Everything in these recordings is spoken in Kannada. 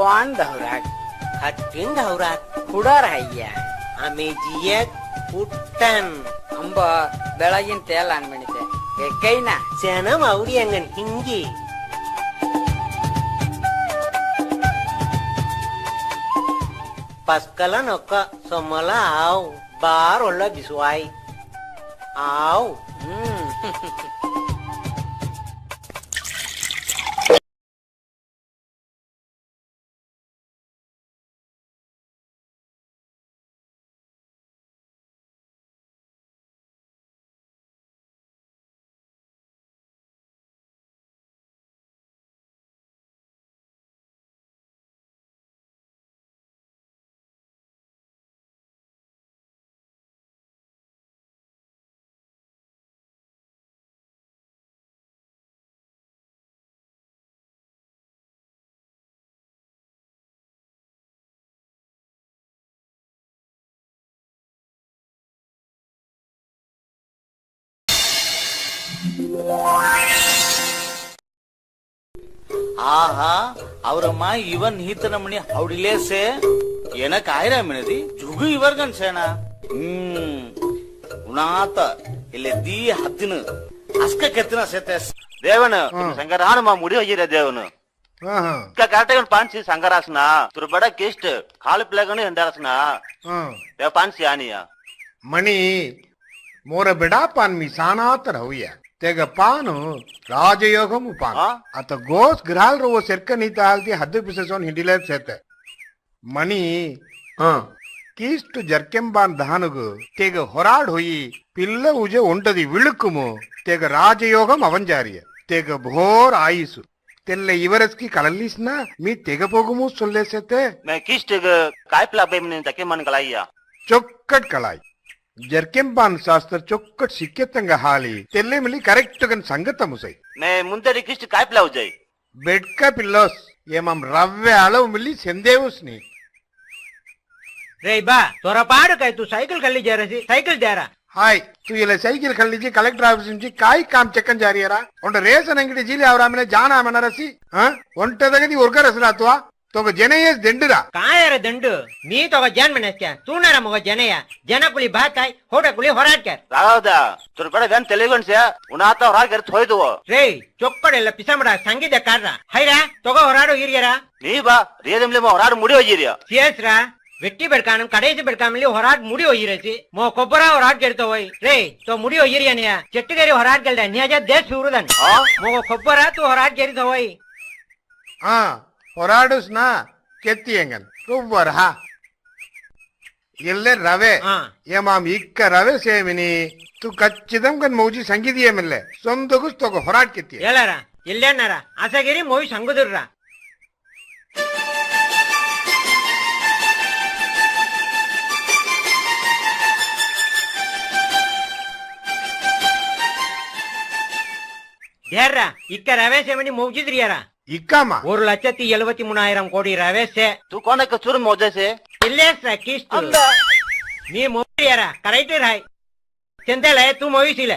जियंगन या कोण धावराक हट्टीन धावरात ಹುಡಾರ್ ಹಯ್ಯ आम्ही जियक पुट्टन ಅಂಬ ಬೆಳಗಿನ ತೇಲ ಅನ್ಬಿಣಿತೆ ಎಕ್ಕೈನ सेना मावडी अंगन हिंगी Paskala noka somala au bar ola biswai au ಹ್ಮ್ ಆಹಾ ಅವರಮ್ಮ ಇವನ್ ಹೀತ ನಮಣಿ ಹೌಡಿಲೇಸೆ ಏನ ಕಾಯಿರ ಮಿಣದಿ ಜುಗು ಇವರ್ಗನ್ ಸೇಣ ಹ್ಮ್. ಉಣಾತ ಇಲ್ಲಿ ದೀ ಹತ್ತಿನ ಅಸ್ಕ ಕೆತ್ತಿನ ಸೇತೆ. ದೇವನ ಸಂಗಾರ ಹನುಮ ಮುಡಿ ಹೋಗಿರ ದೇವನು? ಕರೆಕ್ಟಾಗಿ ಪಾನ್ಸಿ ಸಂಗರಾಸನ. ತುರ್ಬಡ ಕಿಸ್ಟ್ ಕಾಲು ಪಿಳಗಣಿ ಹಂಡಾರಸನ ಪಾನ್ಸಿ ಆನಿಯ. ಮಣಿ ಮೋರ ಬೆಡಾ ಪಾನ್ಮಿ ಸಾನಾತರ ಹವ್ಯ ತೆಗ ಪಾನು ರಾಜಯೋಗಮು ಪಾನ್ ಆ? ಅತ ಗೋಸ್ ಗ್ರಾಲ್ ರೋ ಸೆರ್ಕ ನೀತ ಹಾಲ್ತಿ ಹದ್ದು ಪಿಸಸೋನ್ ಹಿಂಡಿಲೆ ಸೇತೆ ಮಣಿ ಆ ಕೀಷ್ಟು ಜರ್ಕೆಂಬಾನ್ ದಾನುಗು ತೆಗ ಹೊರಾಡ್ ಹೊಯಿ ಪಿಲ್ಲ ಉಜೆ ಒಂಟದಿ ವಿಳುಕುಮು ತೆಗ ರಾಜಯೋಗಂ ಅವಂಜಾರಿಯ ತೆಗ ಭೋರ್ ಆಯಿಸು ತೆಲ್ಲ ಇವರಸ್ಕಿ ಕಳಲಿಸ್ನ ಮೀ ತೆಗ ಪೋಗುಮು ಸೊಲ್ಲೆಸೆತೆ ಮೇ ಕಿಸ್ಟ್ ಕಾಯ್ಪ್ಲ ಬೇಮನಿ ತಕ್ಕೆ ಮನ್ ಕಲಾಯ್ಯ ಚೊಕ್ಕಟ್ ಕಳಾಯ್ ಜರ್ಕೆಂಬಾನ್ ಶಾಸ್ತ್ರ ಚೊಕ್ಕಟ್ ಸಿಕ್ಕೆತ್ತಂಗ ಹಾಲಿ ತೆಲ್ಲೆ ಮಲಿ ಕರೆಕ್ಟ್ ಗನ್ ಸಂಗತ ಮುಸೈ ನೇ ಮುಂದೆ ರಿಕಿಸ್ಟ್ ಕಾಯ್ಪ್ಲಾವ್ ಜೈ ಬೆಡ್ಕ ಪಿಲ್ಲೋಸ್ ఏమం రవ్వె అలవు మిల్లి సెందేవుస్ని రే బా త్వరపాడు కై తూ సైకిల్ కళ్ళి చేరేసి సైకిల్ చేరా హాయ్ తూ ఇలా సైకిల్ కళ్ళించి కలెక్టర్ ఆఫీస్ నుంచి కాయ్ కామ్ చెక్కన్ జారియరా ఉండ రేసన్ అంగిడి జీలి అవరామిన జానామనరసి ఒంట దగ్గర ఉరగరసరాతువా ತೋಗ ಜನಯ ದಂಡದ. ಕಾಯರೆ ದಂಡ. ನೀ ತೋಗ ಜನ ಮನೆ ಕ್ಯಾ ಮಗ ಮೋಗ ಜನಯ. ಜನ ಕುಲಿ ಬಾತ್ ಕಾಯಿ ಹೊಡೆ ಕುಲಿ ಹೊರಾಟ್ ಕೆಳೋದ ತೂರ್ ಪಡೆ ಗನ್ ತಲೆಗ್ಸ ಉಣಾತ ಹೊರ ಗರ್ ತೋಯ್ ದೋ ರೇ ಚೊಪ್ಪಡೆಲ್ಲ ಪಿಸ ಮಟಾ ಸಂಗಿದೆ ಕಾಡ್ರಾ. ಹೈ ರ್ಯಾ ತೋಗ ಹೊರಾಡು ಹೊಗಿರಿ ನೀ ಬಾ ರೇಲಿ ಹೊರಾಡು ಮುಡಿ ಹೊಯ್ದಿ ಸೇಚ್ ರಾ ಬೆಟ್ಟಿ ಬೆಡ್ಕಾನ ಕಡೆ ಬೆಡ್ಕಾನೆ ಹೊರಾಟ್ ಮುಡಿ ಹೊಯ್ಜಿ ರೇಸಿ ಮೊಬರಾ ಹೊರಾಟ್ ಗೇರಿತಾವೋಯ ರೇ ತೋ ಮುಡಿ ಒಯ್ಯಿರ ನಿಯ ಚೆಟ್ಟಿಗಾರಿ ಹೊರಾಟ್ ಕೆಲ್ಡ ನಿಯಜ ದೇಶ ಉರದನ್ ಮೊ ಗೊಬ್ಬರ ತೂ ಹೊರಾಟ್ ಗೇರಿತಾವೋಯಿ ಹಾ ಹೊರಾಡಿಸ್ನ ಕೆತ್ತಿ ಹೆಂಗನ್? ಹಾ ಎಲ್ಲೇ ರವೆ. ಮಾಮ್ ಇಕ್ಕ ರವೆ ಸೇವಿನಿ. ತು ಕಚ್ಚಿದಂ ಕನ್ ಮೌಜಿ ಸಂಗೀದಿಯ ಮೇಲೆ ಸೊಂದಗುಸ್ ತಗೋ ಹೊರಾಡ್ ಕೆತ್ತಿ. ಹೇಳಾರ? ಇಲ್ಲೇನಾರ? ಅಸಗಿರಿ ಮೌಜಿ ಸಂಗದುರ್ರ. ಯಾರ ಇಕ್ಕ ರವೆ ಸೇವಿನಿ ಮೌಜಿದ್ರಿ ಯಾರ? ಇಕ್ಕಮ್ಮ ஒரு லட்சத்தி எழுபத்தி மூணாயிரம் கோடி ரவேசே ತು ಕೋನಕ್ಕೆ ಚೂರು ಮೋಜೈಸೆ இல்லே கிஸ்ட் நீ மொழியாரா கரெக்ட் ராய் செந்தல தூ மொழிசில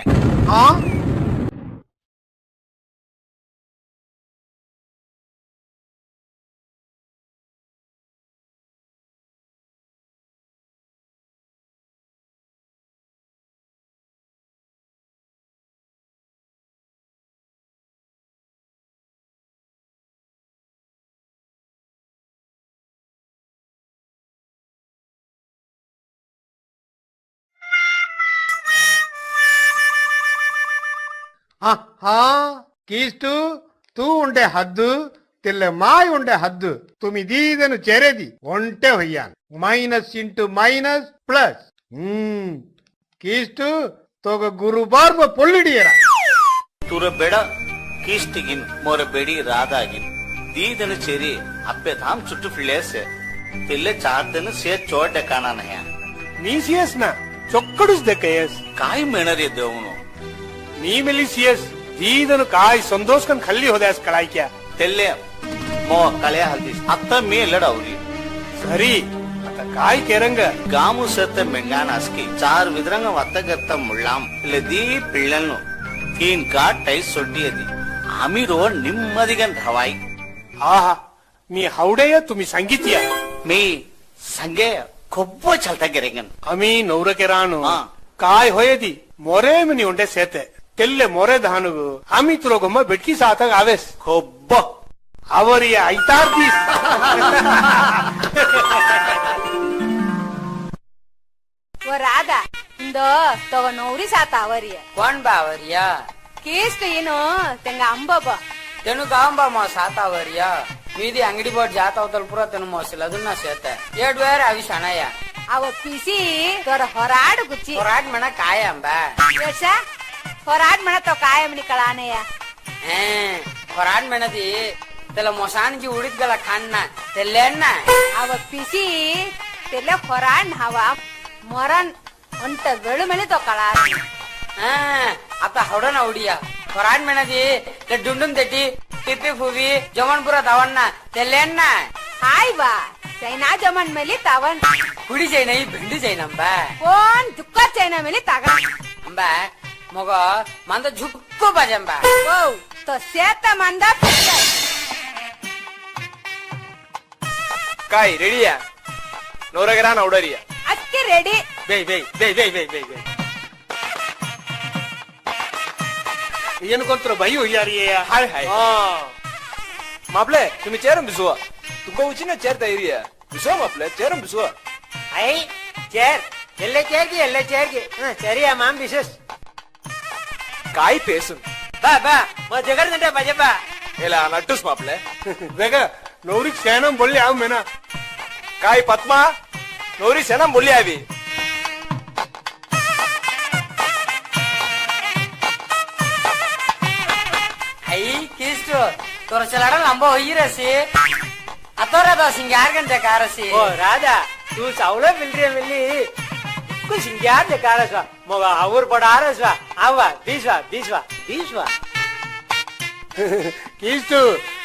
ಆ ಹಾ ಕೀಸ್ಟು ತೂ ಉಂಡೆ ಹದ್ದು ತಿಲ್ಲ ಮಾಯ್ ಉಂಡೆ ಹದ್ದು ತುಮಿ ದೀದನು ಚೆರೆದಿ ಒಂಟೆ ಹೊಯ್ಯಾನ್ minus into minus plus hmm ಕೀಸ್ಟು ತೋಗ ಗುರು ಬಾರ್ಬ ಪೊಳ್ಳಿಡಿಯರ ತುರ ಬೇಡ ಕೀಸ್ಟಿಗಿನ್ ಮೋರ ಬೇಡಿ ರಾದಾಗಿನ್ ದೀದನು ಚೆರಿ ಅಪ್ಪೆ ಧಾಮ್ ಚುಟ್ಟು ಫಿಳ್ಳೇಸೆ ತಿಲ್ಲೆ ಚಾರ್ದನು ಸೇ ಚೋಡ್ಡೆ ಕಾಣಾನ ಹ್ಯಾ ನೀ ಸಿಯಸ್ನ ಚೊಕ್ಕಡುಸ್ ನೀ ಮಿಲಿಸಿಯಸ್ ಇದನ್ನು ಕಾಯಿ ಸಂದೋಷ್ಕನ್ ಖಲ್ಲಿ ಹೋದ ಕಳಾಯ್ಕ್ಯ. ತೆಲ್ಲೆ ಮೋ ಕಳೆ ಹಲ್ದಿ. ಅತ್ತ ಮೇಲಡ ಅವ್ರಿ. ಸರಿ ಅತ್ತ ಕಾಯಿ ಕೆರಂಗ. ಗಾಮು ಸತ್ತ ಮೆಂಗಾನಾಸ್ಕಿ ಚಾರ್ ವಿದ್ರಂಗ ವತ್ತಗತ್ತ ಮುಳ್ಳಾಂ. ಇಲ್ಲದಿ ಪಿಳ್ಳನ್ನು ತೀನ್ ಕಾ ಟೈಸ್ ಸೊಡ್ಡಿ ಅದಿ. ಅಮೀರೋ ನಿಮ್ಮದಿಗನ್ ಹವಾಯ್. ಆಹಾ ನೀ ಹೌಡೆಯ ತುಮಿ ಸಂಗೀತಿಯ. ಮೀ ಸಂಗೆ ಕೊಬ್ಬ ಚಲ್ತ ಗೆರೆಂಗನ್. ಅಮಿ ನೌರ ನೌರಕೆರಾನು ಕಾಯ್ ಹೊಯದಿ ಮೊರೆ ಮನಿ ಉಂಡೆ ಸೇತೆ. ಕೆಲ್ಲೆ ಮೊರೆದಾನುಗು ಅಮಿತ್ರೋಗೊಮ್ಮ ಬೆಟ್ಟಿ ಸಾತಾಗ ಅವೆಸ್ ಕೊಬ್ಬ. ಅವರಿಯ ಐತಾರ್ದಿ ರಾಧ ಇಂದ ತಗೋ ಸಾತ ಅವರಿಯ. ಕೊಂಡ್ ಬಾ ಅವರಿಯ. ಕೇಸ್ ಏನು? ತೆಂಗ ಅಂಬಬ ತೆನು ತಾಂಬ ಮಾ ಸಾತ ಅವರಿಯ. ಮೀದಿ ಅಂಗಡಿ ಬೋಟ್ ಜಾತ ಅವತಲ್ ಪುರ ತೆನು ಮೋಸಿಲ್ಲ ಅದನ್ನ ಸೇತ ಎರಡು ವೇರ್ ಅವಿ ಶಣಯ ಅವ ಪಿಸಿ ಹೊರಾಡು ಗುಚ್ಚಿ. ಹೊರಾಡ್ ಮಣ ಕಾಯ ಅಂಬ ಹೊರಾಡ್ ಮಣ ತವ ಕಾಯಮನಿ ಕಳಾನೆಯ ಹೇ ಹೊರಾಡ್ ಮೆಣದಿ ತೆಲ ಮೊಸಾನ್ಗಿ ಉಳಿದ್ಗಲ ಕಣ್ಣ ತೆಲ್ಲೆಣ್ಣ ಅವ ಪಿಸಿ ತೆಲ್ಲ ಹೊರಾಡ್ ಹವ ಮೊರನ್ ಒಂಟ ಬೆಳು ಮೇಲೆ ತವ ಕಳಾ ಹಾ ಅತ್ತ ಹೊಡನ ಉಡಿಯ ಹೊರಾಡ್ ಮೆಣದಿ te ಡುಂಡುನ್ ತೆಟ್ಟಿ ಟಿಪ್ಪಿ ಫುವಿ ಜಮನ್ಪುರ ತವಣ್ಣ ತೆಲ್ಲೆಣ್ಣ ಹಾಯ್ ಬಾ ಚೈನಾ ಜಮನ್ ಮೇಲೆ ತವನ್ ಹುಡಿ ಚೈನ ಈ ಬೆಂಡು ಚೈನ ಅಂಬ ಫೋನ್ ದುಃಖ ಚೈನಾ ಮೇಲೆ ತಗ ಅಂಬ ಮಗ ಮಂದ ಜುಕ್ಕು ಬಜಂಬ ಓ ತೋ ಸೇತ ಮಂದ ಪಿಚ್ಚ काय रेडिया नवरगरा नवडरिया ಅಕ್ಕಿ ರೆಡಿ बे बे बे बे बे बे बे ಏನು ಕೊಡ್ತಾರ ಬೈ ಒಯ್ಯಾರಿಯ हाय हाय मापले तुम्ही चेरम बिसुवा तुमका उची ना चेर तयारी बिसुवा मापले चेरम बिसुवा ಐ ಚೇರ್ ಎಲ್ಲೇ ಚೇರ್ಗೆ ಎಲ್ಲೇ ಚೇರ್ಗೆ ಹ್ಮ್ ಸರಿಯಾ ಮಾಮ್ ಬಿಸಸ್ काय பேசும் பா பா ம ஜெகர் நட பஜபா ஏல நட்டுஸ் மாப்ள வெக நௌரி சேனம் બોલી આવ મેના કાય પத்મા નોરી સેના બોલી આવી ಅಯ್ಯ ಕೀಸ್ಟು ತೋರಸಲಾಡ ನಂಬ ಹೊಯ್ಯಿರಸಿ ಅತೋರದ ಸಿಂಗ್ಯಾರ್ ಗಂಟೆ ಕಾರಸಿ ಓ ರಾಧಾ ತೂ ಸವಳ ಬಿಲ್ರಿ ಮಿಲ್ಲಿ ಸಿಂಗ್ಯಾರ್ ಕಾರಸ मगा हवर पड़ा रहे स्वा आवा बीसवा बीसवा बीसवा किस्तु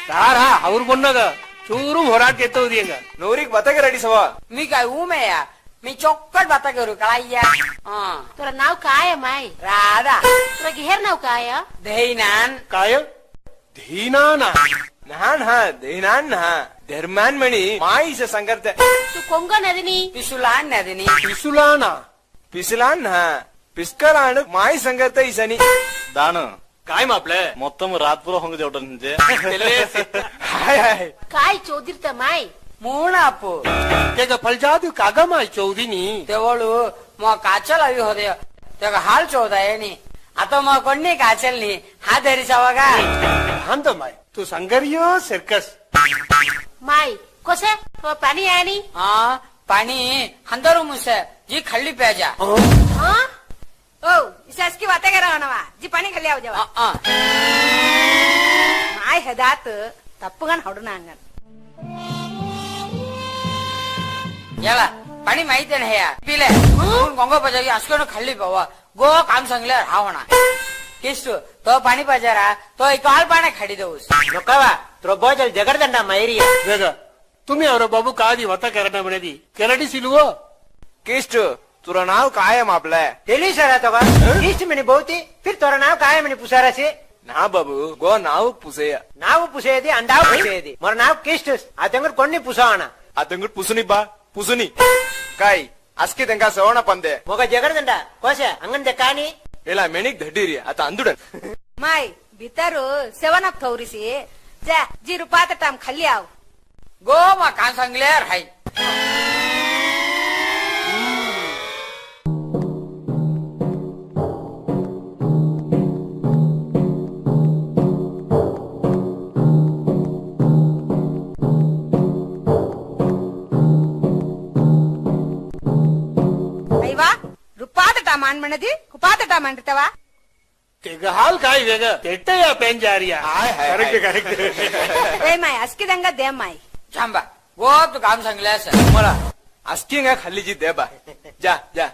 तारा हवर बन्ना का चूरू मोराट के तो दिएगा नौरीक बता के रेडी सवा. मी का ऊ मैं या? मी चौकट बता के रु कलाईया हाँ. तुरा नाव काया माय राधा. तुरा घेर नाव काया धेनान. काया? धीना ना नान हाँ धेनान ना धर्मान मणि माय से संगर्ते. तू कोंगा नदिनी? पिसुलान नदिनी. पिसुलाना पिसलान हाँ. പിസ്കറാണ് മായി സംഘത്തെ ഈ ശനി ഇതാണ് काय मापल മൊത്തം രാത്പുറ ഹോങ് ചോട്ടന്റെ ഹായ് ഹായ് ಕಾಯ್ ಚೌದಿರ್ತ ಮಾಯ್. ಮೂಣಾಪು. ತೆಗ ಫಲ್ಜಾದು ಕಾಗಮಾಯ್ ಚೌದಿನಿ. ತೆವಳು ಮೋ ಕಾಚಲ್ ಅವಿ ಹೋದೆಯ ತೆಗ ಹಾಲ್ ಚೌದ ಏನಿ ಅತ ಮೋ ಕೊಣ್ಣಿ ಕಾಚಲ್ ನೀ ಹಾ ಧರಿಸವಾಗ शांत माय तू संगरियो सर्कस माय कोसे वो पाणी आनी ಆ ಪಣಿ ಹಂದರು ಮುಸ ಈ ಖಳ್ಳಿ ಪೇಜ प्याजा हा ओ इसास की वाते करा नवा जी पाणी खाली आव जेवा माय हदात ತಪ್ಪುಗನ್ ಹೊಡನಾಂಗನ್ याला पाणी माहिती नाही या पिले गंगा पाजागी असं खाल्ली बाबा गो काम सांगल्यावर हा होणार किस्तू तो पाणी पाजारा तो एक काल पाणी खाडी देऊस ನೊಕ್ಕವ ತ್ರೊಬೋಜಲ್ ಜಗರ್ದಂಡ ಮೈರಿಯ ಬೇಗ तुम्ही ಅವರ बाबू कादी होता करना म्हणे ಕೆರಡಿ ಸಿಲುವೋ किस्ट तुरा नाव काय मापलाय तेली सरा तव इष्ट मिनी बोती फिर तुरा नाव काय मिनी पुसारा से ना बाबू गो नाव पुसेया नाव पुसेदी अंडाव पुसेदी मोर नाव किस्टस आतंगर कोणी पुसाना आतंगर पुसुनी बा पुसुनी काय अस्की तंगा सोना पंदे मोगा जगर दंडा कोसे अंगन दे देकानी एला मेनिक धडीरी आता अंदुडन माय भितरो सेवनक थौरीसी जा जी रुपात टाम खल्ली आओ गो मा कांसंगलेर हाय ಮಾಡ್ ಮಣದಿ ಕುಪಾತಟ ಮಾಡಿರ್ತಾವ ತೆಗಹಾಲ್ ಕಾಯಿ ಬೇಗ ತೆಟ್ಟೆಯ ಪೆಂಜಾರಿಯ ಕರೆಕ್ಟ್ ಕರೆಕ್ಟ್. ಏ ಮಾಯ್ ಅಸ್ಕಿದಂಗ ದೇ ಮಾಯ್. ಜಾಂಬ ಓತು ಗಾಮ್ ಸಂಗ್ಲೇ ಸರ್ ಮೊಳ ಅಸ್ಕಿಂಗ ಖಲ್ಲಿಜಿ ದೇ ಬಾ. ಜಾ ಜಾ.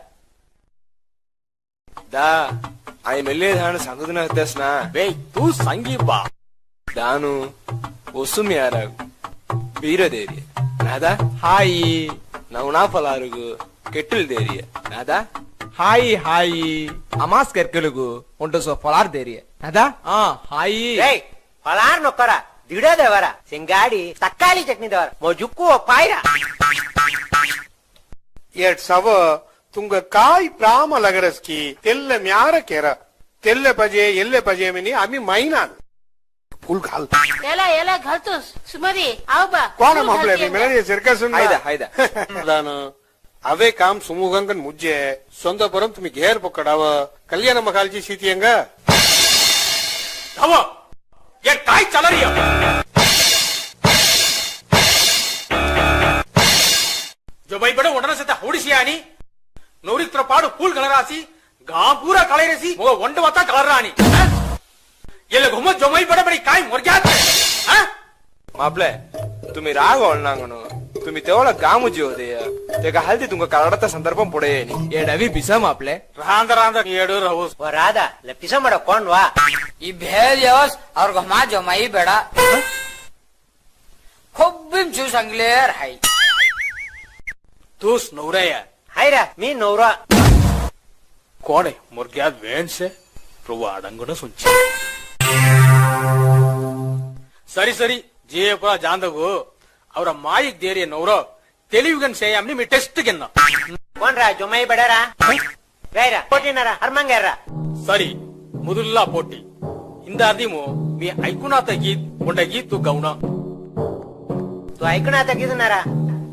ದಾ ಐ ಮೆಲ್ಲೆ ಧಾಣ ಸಂಗದನ ಹತ್ತಸ್ನ. ಬೇ ತೂ ಸಂಗಿ ಬಾ. ದಾನು ಒಸುಮ್ ಯಾರಾಗು ಬೀರದೇರಿಯ. ನಾದಾ? ಹಾಯಿ ನೌನಾ ನವನಾಫಲಾರುಗು ಕೆಟ್ಟಲ್ ದೇರಿಯ ನಾದಾ? ಹಾಯ್ ಹಾಯ್. ಅಮಾಸ್ ಕೆರ್ಕೆಲುಗು ಒಂಟು ಸೊ ಫಲಾರ್ ದೇರಿಯ ಅದ? ಆ ಹಾಯಿ. ಫಲಾರ್ ಹೊಲಾರ್ ನೊಕ್ಕರ. ದಿಡದವರ. ಸಿಂಗಾಡಿ ತಕ್ಕಾಳಿ ಚಟ್ನಿದವರ. ಮೊಜುಕ್ಕು ಪಾಯ್ರ. ಎರಡ್ ಸವ ತುಂಗ ಕಾಯ್ ಪ್ರಾಮ ಲಗರಸ್ಕಿ ತೆಲ್ಲ ಮ್ಯಾರ ಕೇರ. ತೆಲ್ಲ ಪಜೆ ಎಲ್ಲ ಪಜೆ ಮಿನಿ ಅಮಿ ಮೈನಾನ್. ಫುಲ್ ಗಾಲ್ ಎಲ್ಲ ಎಲ್ಲ ಘಲ್ತು ಸುಮರಿ ಆವ ಬಾ ಕೋಣ ಮಾಪ್ಲೆ ಮೆಲನಿಯ ಸರ್ಕಸ್ ಹೈದ ಹೈದ. ನಾನು అవే కాం సుమూహంగా ముజ్జే సొంత పొరం తుమి గేర్ పొక్కడావ కళ్యాణ మహాల్జీ సీతీయంగా ఏ టాయ్ చలరియా जो भाई बड़े उड़ने से होड़ी आनी नोरी तुरा पाड़ फूल कलर आसी गांव पूरा कलर ऐसी वो वंड वाता कलर आनी ये लोग घूमो जो भाई बड़े बड़ी काय मर गया हाँ मापले तुम्ही राग ओलना तुम्ही तेवला गामु जी होते Degahalditunga kararata sandarpam pudeyeni. Edavi pisam aple. Randa randa edu rahus. Varada, le pisam mara kon va. ಈ ಭೇದ ಯಾವಸ್ ಅವ್ರಿಗೆ ಮಾ ಜಮಾಯಿ ಬೇಡ ಕೊಬ್ಬಿಂ ಜ್ಯೂಸ್ ಅಂಗ್ಲೇರ್ ಹೈ ತೂಸ್ ನೌರಯ್ಯ ಹೈರ ಮೀ ನೌರ ಕೋಣೆ ಮುರ್ಗ್ಯಾದ್ ವೇಣ್ಸೆ ಪ್ರಭು ಅಡಂಗನ ಸುಂಚ ಸರಿ ಸರಿ ಜೀವಕುಲ ಜಾಂದಗು ಅವರ ಮಾಯಿಗ್ ದೇರಿಯ ನೌರೋ தெளிவுகன் చేయాలని நீ டெஸ்ட் కింద போன்றா ஜுமை படரா வேற போட்டினரா? ஹர்மங்கேரா சரி முதுல்லா போட்டி. இந்த அதிமு మీ உண்ட గీత్ ఉండ గీతు గౌన ஐக்குனா தக்கிதுனாரா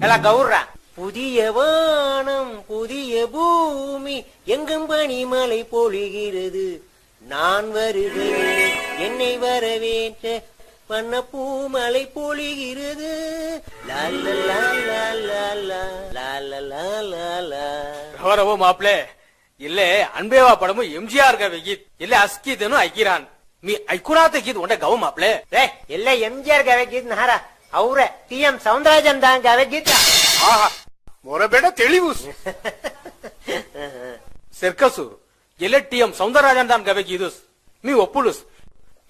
எல்லாம் கவுர்ரா புதிய வானம் புதிய பூமி எங்கும் பனிமலை பொழிகிறது. நான் வருகிறேன் என்னை வரவேற்ற பண்ண பூமலை பொழிகிறது. ಗೌರವ ಮಾಪ್ಲೆ ಇಲ್ಲೇ ಅನ್ಬೇವ ಪಡಮು ಎಂ ಎಂಜಿಆರ್ ಗ ವೆಗಿತ್. ಇಲ್ಲೇ ಅಸ್ಕಿದನು ಐಕಿರಾನ್ ಮೀ ಐಕುರಾ ತೆಗಿದ್ ಒಂಡೆ ಗವ ಮಾಪ್ಲೆ ಏ ಇಲ್ಲೇ ಎಂಜಿಆರ್ ಗ ವೆಗಿದ್ ನಹಾರ. ಅವ್ರೆ ಟಿ ಎಂ ಸೌಂದರಾಜನ್ ದಾಂಗ್ ಗ ವೆಗಿದ್ ಆಹಾ ಮೊರ ಬೇಡ ತಿಳಿವು. ಸರ್ಕಸು ಎಲ್ಲೆ ಟಿ ಎಂ ಸೌಂದರಾಜನ್ ದಾನ್ ಗವೆ ಗೀದುಸ್ ಮೀ ಒಪ್ಪುಳುಸ್.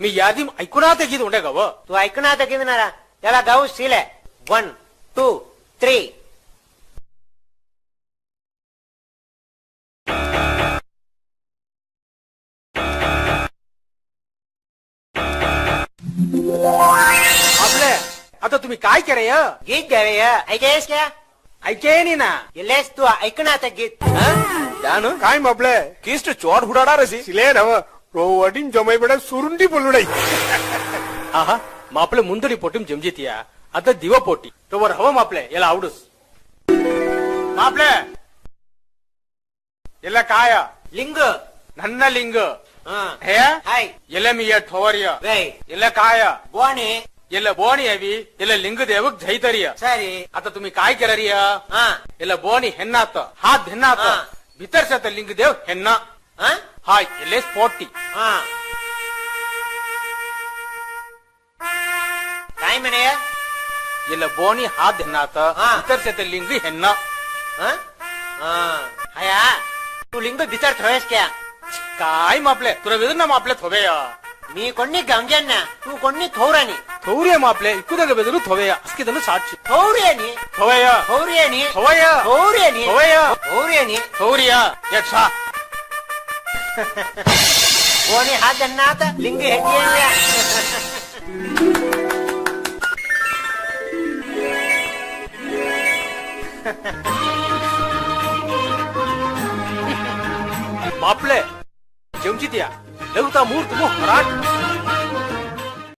ಮೀ ಯಾದಿಮ್ ಐಕುನಾ ತೆಗಿದ್ ಒಂಡೆ ಗವ ತು ಐಕುನಾ ತೆಗಿದ್ ನರ ಎಲ್ಲ ಗವು ಸೀಲೆ ಒನ್ ಟೂ ತ್ರೀ आता तुम्ही काय केलंय गीत गावेय ऐकायस का ऐके ನೀನ? ಎಲ್ಲೇಸ್ तू ऐकणं आता गीत ನಾನು काय मापले किस्ट चोट हुडाडा रसी ಸಿಲೇ ನವ ರೋವಡಿನ್ ಜೊಮೈ ಬಿಡ ಸುರುಂಡಿ ಬೊಲ್ಲುಡೈ ಆಹಾ ಮಾಪಳೆ ಮುಂದಡಿ ಪೊಟ್ಟಿಂ ಜಮ್ಜಿತಿಯಾ? आता दिवपोटी तोवर हवं मापले याला आवडूस ಮಾಪ್ಲೆ! ಎಲ್ಲ ಕಾಯ. ಲಿಂಗ. ನನ್ನ ಲಿಂಗ. ಹೇ. ಹಾಯ್. ಎಲ್ಲ ಮಿಯ ಠೋವರಿಯ. ಎಲ್ಲ ಕಾಯ. ಬೋಣಿ. ಎಲ್ಲ ಬೋಣಿ ಅವಿ. ಎಲ್ಲ ಲಿಂಗ ದೇವಕ್ ಜೈತರಿಯ. ಸರಿ. ಅತ ತುಮಿ ಕಾಯ್ ಕೆಲರಿಯ ಎಲ್ಲ ಬೋಣಿ ಹೆಣ್ಣಾತ. ಹಾತ್ ಹೆಣ್ಣಾತ. ಭಿತರ್ ಸತ ಲಿಂಗ ದೇವ್ ಹೆಣ್ಣ ಹಾಯ್ ಎಲ್ಲೇ ಸ್ಪೋಟಿ ಕಾಯ್ ಮನೆಯ? ಇಲ್ಲ ಬೋಣಿ ಹಾದ್ ಹೆಣ್ಣಾತ ಹಾ. ವಿತರಿಸತೆ ಲಿಂಗಿ ಹೆಣ್ಣ ಅಯ್ಯ तू लिंग तो भितर थोयस क्या काय मापले तुला वेदन ना मापले थोबेय मी कोणी गांग्यांना तू कोणी थोराणी थोरिಯ ಮಾಪ್ಲೆ ಇಕ್ಕುದಾಗ ಬೆದರು ಥೊವೆಯ ಅಸ್ಕಿದನು ಸಾಕ್ಷಿ थोऱ्यानी ಥೊವೆಯ थोऱ्यानी ಥೊವೆಯ थोऱ्यानी ಥೊವೆಯ थोऱ्यानी ಥೋರಿಯ ಯಕ್ಷ कोणी हा त्यांना आता लिंग हे ಮಾಪ್ಳೆ ಜಮ್ಸಿದ್ಯಾ ಲಗುತ್ತಾ ಮೂರ್ತು ಹರಾಟ್